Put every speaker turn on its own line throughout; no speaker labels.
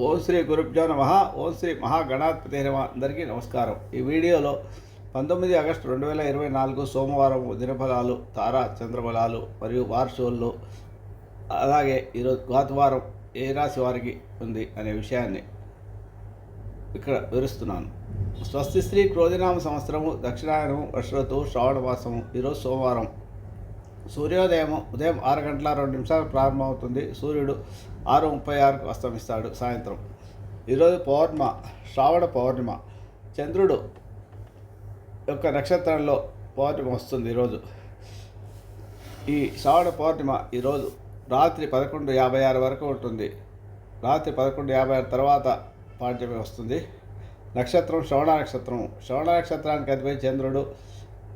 ఓం శ్రీ గురుభ్యో నమ. ఓం శ్రీ మహాగణాధిపతి నమ. అందరికీ నమస్కారం. ఈ వీడియోలో పంతొమ్మిది ఆగస్టు రెండు వేల ఇరవై నాలుగు సోమవారం దినఫలాలు తారా చంద్రబలాలు మరియు వార్షోళ్ళు అలాగే ఈరోజు గాతువారం ఏ రాశి వారికి ఉంది అనే విషయాన్ని ఇక్కడ వివరిస్తున్నాను. స్వస్తి శ్రీ క్రోధినామ సంవత్సరము దక్షిణాయనము వర్షఋతువు శ్రావణ మాసము ఈరోజు సోమవారం. సూర్యోదయం ఉదయం ఆరు గంటల రెండు నిమిషాలు ప్రారంభమవుతుంది. సూర్యుడు ఆరు ముప్పై ఆరుకు అస్తమిస్తాడు సాయంత్రం. ఈరోజు పౌర్ణిమ శ్రావణ పౌర్ణిమ. చంద్రుడు యొక్క నక్షత్రంలో పౌర్ణిమ వస్తుంది ఈరోజు. ఈ శ్రావణ పౌర్ణిమ ఈరోజు రాత్రి పదకొండు యాభై ఆరు వరకు ఉంటుంది. రాత్రి పదకొండు యాభై ఆరు తర్వాత పాఠ్యమి వస్తుంది. నక్షత్రం శ్రవణ నక్షత్రం. శ్రవణ నక్షత్రానికి అధిపతి చంద్రుడు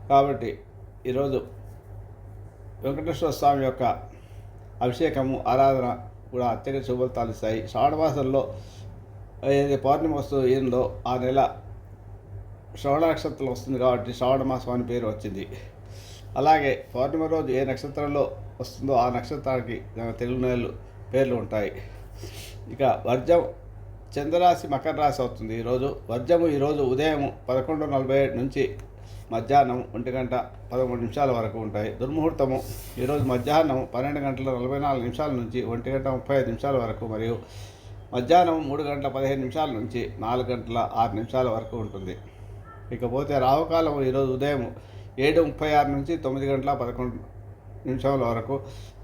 కాబట్టి ఈరోజు వెంకటేశ్వర స్వామి యొక్క అభిషేకము ఆరాధన కూడా అత్యంత శుభఫలితాలు ఇస్తాయి. శ్రావణమాసంలో ఏది పౌర్ణమి వస్తుందో ఆ నెల శ్రవణ నక్షత్రం వస్తుంది కాబట్టి శ్రావణ మాసం అని పేరు వచ్చింది. అలాగే పౌర్ణమి రోజు ఏ నక్షత్రంలో వస్తుందో ఆ నక్షత్రానికి తెలుగు నెలలు పేర్లు ఉంటాయి. ఇక వర్జం చంద్రరాశి మకర రాశి అవుతుంది. ఈరోజు వర్జము ఈరోజు ఉదయం పదకొండు నలభై ఏడు నుంచి మధ్యాహ్నం ఒంటి గంట పదమూడు నిమిషాల వరకు ఉంటాయి. దుర్ముహూర్తము. ఈరోజు మధ్యాహ్నం పన్నెండు గంటల నలభై నాలుగు నిమిషాల నుంచి ఒంటి గంట ముప్పై ఐదు నిమిషాల వరకు మరియు మధ్యాహ్నం మూడు గంటల పదిహేను నిమిషాల నుంచి నాలుగు గంటల ఆరు నిమిషాల వరకు ఉంటుంది. ఇకపోతే రావుకాలం ఈరోజు ఉదయం ఏడు ముప్పై ఆరు నుంచి తొమ్మిది గంటల పదకొండు నిమిషాల వరకు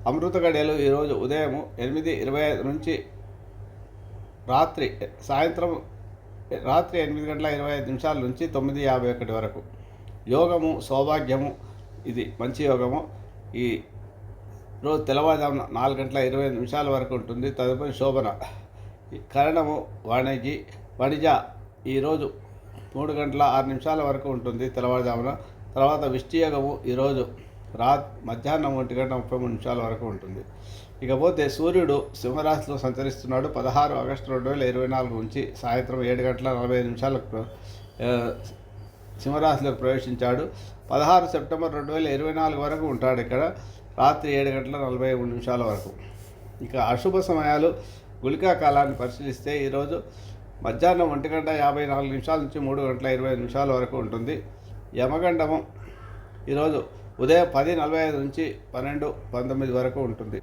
అమృత గడియలు ఈరోజు ఉదయం ఎనిమిది ఇరవై ఐదు నుంచి రాత్రి సాయంత్రం రాత్రి ఎనిమిది గంటల ఇరవై ఐదు నిమిషాల నుంచి తొమ్మిది యాభై ఒకటి వరకు. యోగము సౌభాగ్యము ఇది మంచి యోగము. ఈ రోజు తెల్లవారుజామున నాలుగు గంటల ఇరవై నిమిషాల వరకు ఉంటుంది. తదుపరి శోభన. ఈ కరణము వాణిజ్య వణిజ ఈరోజు మూడు గంటల ఆరు నిమిషాల వరకు ఉంటుంది తెల్లవారుజామున. తర్వాత విష్టియోగము ఈరోజు రా మధ్యాహ్నం ఒంటి గంట ముప్పై మూడు నిమిషాల వరకు ఉంటుంది. ఇకపోతే సూర్యుడు సింహరాశిలో సంచరిస్తున్నాడు. పదహారు ఆగస్టు రెండు వేల ఇరవై నాలుగు నుంచి సాయంత్రం ఏడు గంటల నలభై నిమిషాలకు సింహరాశిలోకి ప్రవేశించాడు. పదహారు సెప్టెంబర్ రెండు వేల ఇరవై నాలుగు వరకు ఉంటాడు ఇక్కడ. రాత్రి ఏడు గంటల నలభై మూడు నిమిషాల వరకు. ఇక అశుభ సమయాలు గుళికా కాలాన్ని పరిశీలిస్తే ఈరోజు మధ్యాహ్నం ఒంటి గంట యాభై నాలుగు నిమిషాల నుంచి మూడు గంటల ఇరవై నిమిషాల వరకు ఉంటుంది. యమగండము ఈరోజు ఉదయం పది నలభై ఐదు నుంచి పన్నెండు పంతొమ్మిది వరకు ఉంటుంది.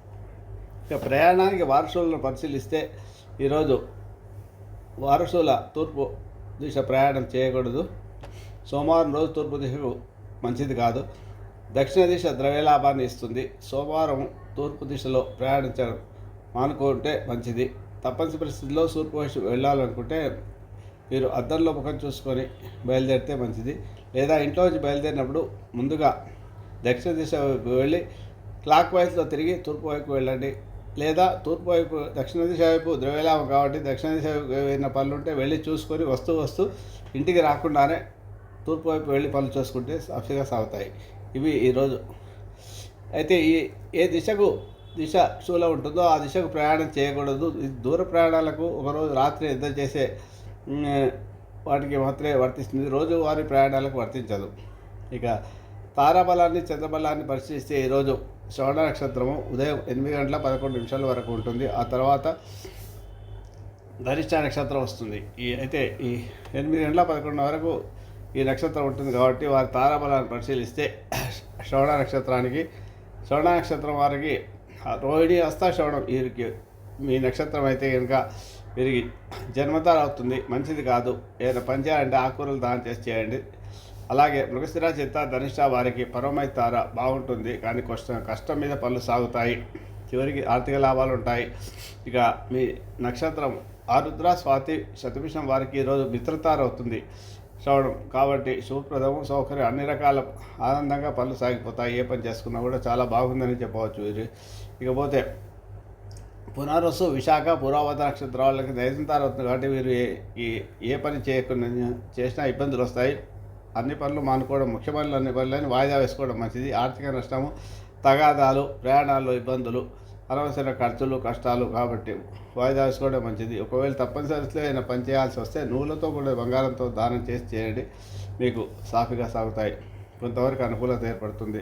ఇక ప్రయాణానికి వారసులను పరిశీలిస్తే ఈరోజు వారసుల తూర్పు దిశ ప్రయాణం చేయకూడదు. సోమవారం రోజు తూర్పు దిశకు మంచిది కాదు. దక్షిణ దిశ ద్రవ్యలాభాన్ని ఇస్తుంది. సోమవారం తూర్పు దిశలో ప్రయాణించడం మానుకుంటే మంచిది. తప్పనిసరి పరిస్థితుల్లో తూర్పు వైపు వెళ్ళాలనుకుంటే మీరు అద్దంలో ముఖం చూసుకొని బయలుదేరితే మంచిది. లేదా ఇంట్లో నుంచి బయలుదేరినప్పుడు ముందుగా దక్షిణ దిశ వైపు వెళ్ళి క్లాక్ వైస్లో తిరిగి తూర్పు వైపు వెళ్ళండి. లేదా తూర్పు వైపు దక్షిణ దిశ వైపు ద్రవ్యలాభం కాబట్టి దక్షిణ దిశ వైపు ఏమైనా పనులు ఉంటే వెళ్ళి చూసుకొని వస్తూ వస్తూ ఇంటికి రాకుండానే తూర్పు వైపు వెళ్ళి పనులు చూసుకుంటే సాఫీగా సాగుతాయి. ఇవి ఈరోజు అయితే ఈ ఏ దిశకు దిశ శూల ఉంటుందో ఆ దిశకు ప్రయాణం చేయకూడదు. ఇది దూర ప్రయాణాలకు ఒకరోజు రాత్రి నిద్ర చేసే వాటికి మాత్రమే వర్తిస్తుంది. రోజువారీ ప్రయాణాలకు వర్తించదు. ఇక తారాబలాన్ని చంద్రబలాన్ని పరిశీలిస్తే ఈరోజు శ్రవణ నక్షత్రము ఉదయం ఎనిమిది గంటల పదకొండు నిమిషాల వరకు ఉంటుంది. ఆ తర్వాత గరిష్ట నక్షత్రం వస్తుంది. ఈ అయితే ఈ ఎనిమిది గంటల పదకొండు వరకు ఈ నక్షత్రం ఉంటుంది కాబట్టి వారి తారాబలాన్ని పరిశీలిస్తే శ్రవణ నక్షత్రానికి శ్రవణ నక్షత్రం వారికి రోహిణి హస్త శ్రవణం వీరికి మీ నక్షత్రం అయితే కనుక వీరికి జన్మతార అవుతుంది. మంచిది కాదు. ఏదైనా పని చేయాలంటే ఆకుకూరలు దానం చేసి చేయండి. అలాగే మృగశిర చిత్త ధనిష్ట వారికి పరమై తార బాగుంటుంది. కానీ కష్టం కష్టం మీద పనులు సాగుతాయి. చివరికి ఆర్థిక లాభాలు ఉంటాయి. ఇక మీ నక్షత్రం ఆరుద్ర స్వాతి శతభిషం వారికి ఈరోజు మిత్రతార అవుతుంది. శ్రవణం కాబట్టి సుప్రదం సౌకర్యం అన్ని రకాల ఆనందంగా పనులు సాగిపోతాయి. ఏ పని చేసుకున్నా కూడా చాలా బాగుందని చెప్పవచ్చు ఇకపోతే పునరుసు విశాఖ పురావత నక్షత్రం వాళ్ళకి దైతంతారు అవుతుంది కాబట్టి వీరు ఏ ఈ ఏ పని చేయకుండా చేసినా ఇబ్బందులు వస్తాయి. అన్ని పనులు మానుకోవడం ముఖ్య పనులు అన్ని పనులని వాయిదా వేసుకోవడం మంచిది. ఆర్థిక నష్టము తగాదాలు ప్రయాణాల్లో ఇబ్బందులు అనవసర ఖర్చులు కష్టాలు కాబట్టి వాయిదా వేసుకోవడం మంచిది. ఒకవేళ తప్పనిసరిలో ఏదైనా పని చేయాల్సి వస్తే నూనెతో కూడా బంగారంతో దానం చేసి చేయండి. మీకు సాఫీగా సాగుతాయి. కొంతవరకు అనుకూలత ఏర్పడుతుంది.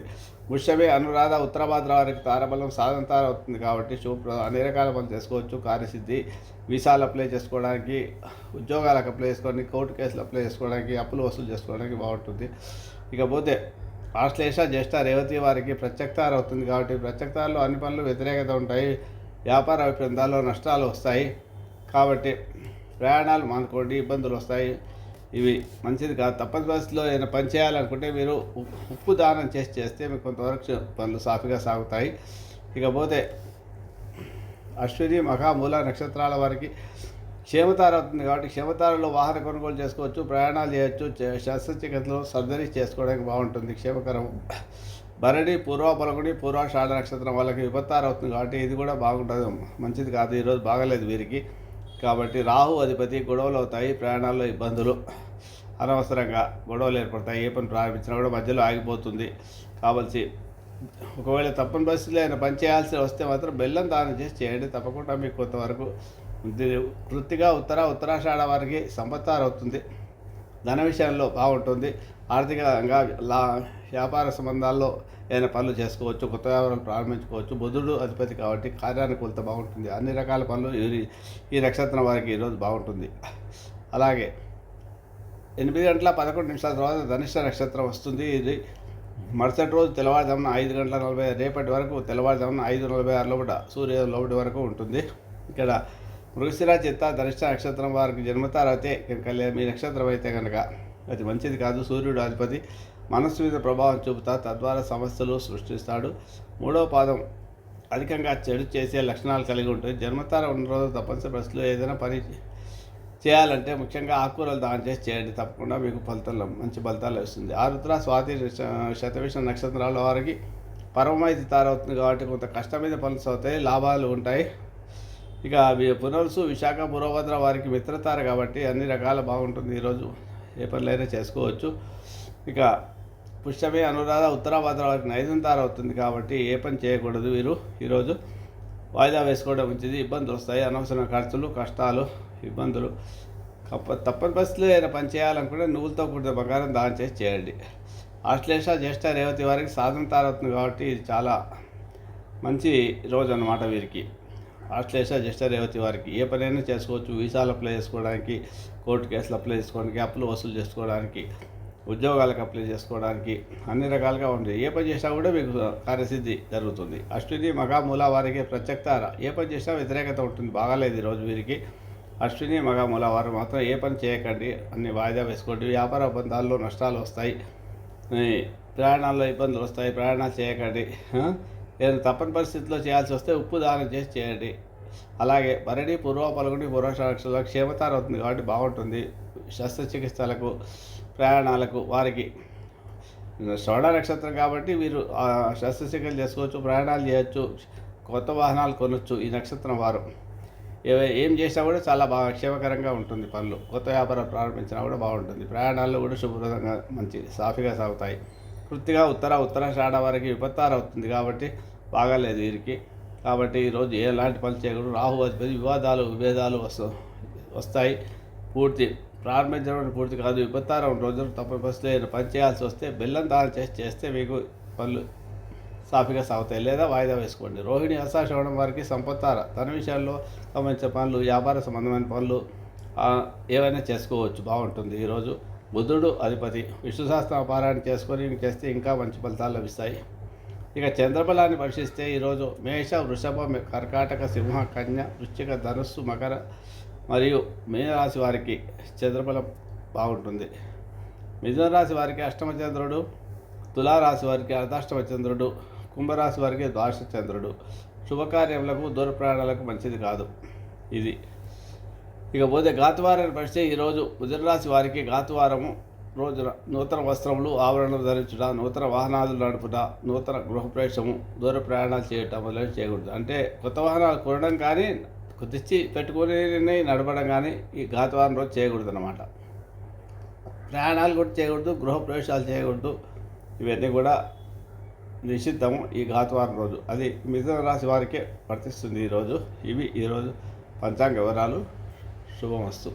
ముష్యమే అనురాధ ఉత్తరాభాద్ర వారికి తారబలం సాధన అవుతుంది కాబట్టి శుభప్రదం అన్ని రకాల పనులు చేసుకోవచ్చు. కార్యసిద్ధి వీసాలు అప్లై చేసుకోవడానికి ఉద్యోగాలకు అప్లై చేసుకోవడానికి కోర్టు కేసులు అప్లై చేసుకోవడానికి అప్పులు వసూలు చేసుకోవడానికి బాగుంటుంది. ఇకపోతే ఆశ్లేష జ్యేష్ఠ రేవతి వారికి ప్రత్యక్తారు అవుతుంది కాబట్టి ప్రత్యక్తారులో అన్ని పనులు వ్యతిరేకత ఉంటాయి. వ్యాపార విప్రందాల్లో నష్టాలు వస్తాయి. కాబట్టి ప్రయాణాలు మానుకోండి ఇబ్బందులు వస్తాయి. ఇవి మంచిది కాదు. తప్పని పరిస్థితిలో ఏదైనా పని చేయాలనుకుంటే మీరు ఉప్పు దానం చేసి చేస్తే మీకు కొంతవరకు పనులు సాఫీగా సాగుతాయి. ఇకపోతే అశ్విని మఖ మూల నక్షత్రాల వారికి క్షేమతార అవుతుంది కాబట్టి క్షేమతారలో వాహన కొనుగోలు చేసుకోవచ్చు ప్రయాణాలు చేయొచ్చు శస్త్రచికిత్సలో సర్జరీ చేసుకోవడానికి బాగుంటుంది. క్షేమకరం. భరణి పూర్వ పలకుని పూర్వాషాఢ నక్షత్రం వాళ్ళకి విపత్తార అవుతుంది కాబట్టి ఇది కూడా బాగుంటుంది. మంచిది కాదు ఈరోజు బాగలేదు వీరికి. కాబట్టి రాహు అధిపతి గొడవలు అవుతాయి ప్రయాణాల్లో ఇబ్బందులు అనవసరంగా గొడవలు ఏర్పడతాయి. ఏ పని ప్రారంభించినా కూడా మధ్యలో ఆగిపోతుంది. కావలసి ఒకవేళ తప్పని పరిస్థితులు ఆయన పని చేయాల్సి వస్తే మాత్రం బెల్లం దానం చేసి చేయండి. తప్పకుండా మీకు కొంతవరకు వృత్తిగా ఉత్తర ఉత్తరాషాఢ వారికి సంపత్తారు అవుతుంది ధన విషయంలో బాగుంటుంది. ఆర్థికంగా లా వ్యాపార సంబంధాల్లో ఏదైనా పనులు చేసుకోవచ్చు కొత్త వ్యాపారాలు ప్రారంభించుకోవచ్చు. బుధుడు అధిపతి కాబట్టి కార్యానుకూలత బాగుంటుంది. అన్ని రకాల పనులు ఈ ఈ నక్షత్రం వారికి ఈరోజు బాగుంటుంది. అలాగే ఎనిమిది గంటల పదకొండు నిమిషాల తర్వాత ధనిష్ట నక్షత్రం వస్తుంది. ఇది మరుసటి రోజు తెల్లవారుజామున ఐదు గంటల నలభై రేపటి వరకు తెల్లవారుజామున ఐదు నలభై ఆరు లోపల సూర్య లోపటి వరకు ఉంటుంది. ఇక్కడ మృగశిర చిత్త దర్శన నక్షత్రం వారికి జన్మతారు అయితే కళ్యాణ్ మీ నక్షత్రం అయితే కనుక అది మంచిది కాదు. సూర్యుడు అధిపతి మనస్సు మీద ప్రభావం చూపుతా తద్వారా సమస్యలు సృష్టిస్తాడు. మూడవ పాదం అధికంగా చెడు చేసే లక్షణాలు కలిగి ఉంటుంది. జన్మతార ఉన్న రోజు తప్పనిసరి పరిస్థితుల్లో ఏదైనా పని చేయాలంటే ముఖ్యంగా ఆకుకూరలు దానం చేసి చేయండి. తప్పకుండా మీకు ఫలితాలు మంచి ఫలితాలు వస్తుంది ఆరుద్ర స్వాతి శతవిష నక్షత్రాల వారికి పరమైతి తారవుతుంది కాబట్టి కొంత కష్టం మీద పనులు అవుతాయి. లాభాలు ఉంటాయి. ఇక పునరుసు విశాఖ పూర్వభద్ర వారికి మిత్రతారు కాబట్టి అన్ని రకాల బాగుంటుంది ఈరోజు ఏ పనులైనా చేసుకోవచ్చు. ఇక పుష్యమే అనురాధ ఉత్తరాభద్ర వారికి నైదం తార అవుతుంది కాబట్టి ఏ పని చేయకూడదు వీరు ఈరోజు వాయిదా వేసుకోవడం మంచిది. ఇబ్బందులు వస్తాయి. అనవసరమైన ఖర్చులు కష్టాలు ఇబ్బందులు. తప్పని పరిస్థితుల్లో ఏదైనా పని చేయాలనుకుంటే నువ్వులతో కూడిన బంగారం దానం చేసి చేయండి. ఆశ్లేష జ్యేష్ఠ రేవతి వారికి సాధన తారవుతుంది కాబట్టి ఇది చాలా మంచి రోజు అన్నమాట వీరికి. ఆశ్లేష జ్యేష్ఠ రేవతి వారికి ఏ పనైనా చేసుకోవచ్చు. వీసాలు అప్లై చేసుకోవడానికి కోర్టు కేసులు అప్లై చేసుకోవడానికి అప్పులు వసూలు చేసుకోవడానికి ఉద్యోగాలకు అప్లై చేసుకోవడానికి అన్ని రకాలుగా ఉంది ఏ పని చేసినా కూడా మీకు కార్యసిద్ధి జరుగుతుంది. అశ్విని మగామూల వారికి ప్రత్యక్తార ఏ పని చేసినా వ్యతిరేకత ఉంటుంది. బాగాలేదు ఈరోజు వీరికి. అశ్విని మగామూల వారు మాత్రం ఏ పని చేయకండి. అన్ని వాయిదా వేసుకోండి. వ్యాపార ఒప్పందాల్లో నష్టాలు వస్తాయి. ప్రయాణాల్లో ఇబ్బందులు వస్తాయి. ప్రయాణాలు చేయకండి. నేను తప్పని పరిస్థితుల్లో చేయాల్సి వస్తే ఉప్పు దానం చేసి చేయండి. అలాగే మరణి పూర్వ పలుగుని పూర్వశాక్షలో క్షేమతారం అవుతుంది కాబట్టి బాగుంటుంది. శస్త్రచికిత్సలకు ప్రయాణాలకు వారికి శ్రవణ నక్షత్రం కాబట్టి వీరు శస్త్రచికిత్స చేసుకోవచ్చు ప్రయాణాలు చేయొచ్చు కొత్త వాహనాలు కొనొచ్చు ఈ నక్షత్రం వారు. ఏం చేసినా కూడా చాలా బాగా క్షేమకరంగా ఉంటుంది పనులు. కొత్త వ్యాపారం ప్రారంభించినా కూడా బాగుంటుంది. ప్రయాణాల్లో కూడా శుభ్రతంగా మంచి సాఫీగా సాగుతాయి. వృత్తిగా ఉత్తర ఉత్తరాషాఢ వరకు విపత్తార అవుతుంది కాబట్టి బాగాలేదు వీరికి. కాబట్టి ఈరోజు ఎలాంటి పనులు చేయకూడదు. రాహు అధిపతి వివాదాలు విభేదాలు వస్తు వస్తాయి. పూర్తి ప్రారంభించడం పూర్తి కాదు. విపత్తారం రోజులు తప్పని పరిస్థితులు పని చేయాల్సి వస్తే బెల్లం దానం చేసి చేస్తే మీకు పనులు సాఫీగా సాగుతాయి. లేదా వాయిదా వేసుకోండి. రోహిణి హస్తాశ్రవణం వారికి సంపత్తార తన విషయాల్లో సంబంధించిన పనులు వ్యాపార సంబంధమైన పనులు ఏవైనా చేసుకోవచ్చు. బాగుంటుంది. ఈరోజు బుధుడు అధిపతి విష్ణుశాస్త్రం పారాయణ చేసుకొని చేస్తే ఇంకా మంచి ఫలితాలు లభిస్తాయి. ఇక చంద్రబలాన్ని పరిశీలిస్తే ఈరోజు మేష వృషభ కర్కాటక సింహ కన్య వృశ్చిక ధనుస్సు మకర మరియు మీనరాశి వారికి చంద్రబలం బాగుంటుంది. మిథున రాశి వారికి అష్టమ చంద్రుడు తులారాశి వారికి అర్ధాష్టమ చంద్రుడు కుంభరాశి వారికి ద్వాదశ చంద్రుడు శుభకార్యములకు దూర ప్రయాణాలకు మంచిది కాదు. ఇది ఇకపోతే గాతువారాన్ని పరిస్తే ఈరోజు మిథున రాశి వారికి గాతువారము రోజున నూతన వస్త్రములు ఆవరణలు ధరించుట నూతన వాహనాలు నడుపుట నూతన గృహప్రవేశము దూర ప్రయాణాలు చేయటం మొదలైన చేయకూడదు. అంటే కొత్త వాహనాలు కొనడం కానీ తెచ్చి పెట్టుకుని నడపడం కానీ ఈ గాతువారం రోజు చేయకూడదు అనమాట ప్రయాణాలు కూడా చేయకూడదు గృహప్రవేశాలు చేయకూడదు. ఇవన్నీ కూడా నిషిద్ధము ఈ ఘాతవారం రోజు. అది మిథున రాశి వారికే వర్తిస్తుంది ఈరోజు ఇవి ఈరోజు పంచాంగ వివరాలు. 是不往死。